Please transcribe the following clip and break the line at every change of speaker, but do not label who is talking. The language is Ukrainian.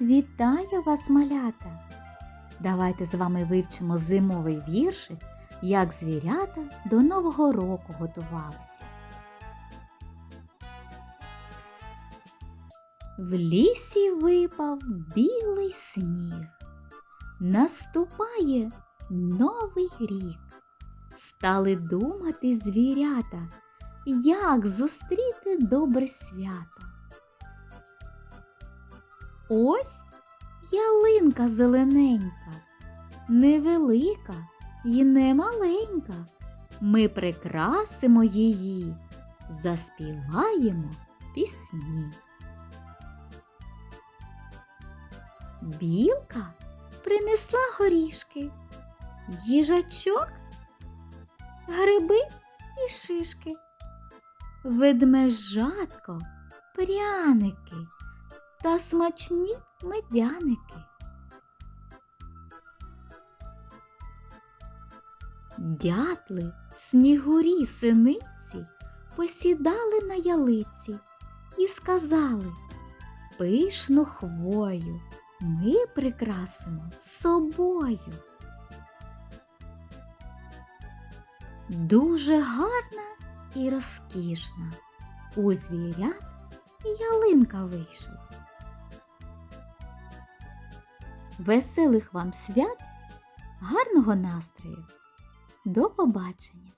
Вітаю вас, малята! Давайте з вами вивчимо зимовий віршик, як звірята до Нового року готувалися. В лісі випав білий сніг. Наступає новий рік. Стали думати звірята, як зустріти добре свято. Ось ялинка зелененька, невелика і не маленька. Ми прикрасимо її, заспіваємо пісні. Білка принесла горішки, їжачок, гриби і шишки, ведмежатко, пряники та смачні медяники. Дятли, снігурі, синиці посідали на ялиці і сказали пишну хвою ми прикрасимо собою. Дуже гарна і розкішна. У звірят ялинка вийшла. Веселих вам свят, гарного настрою. До побачення!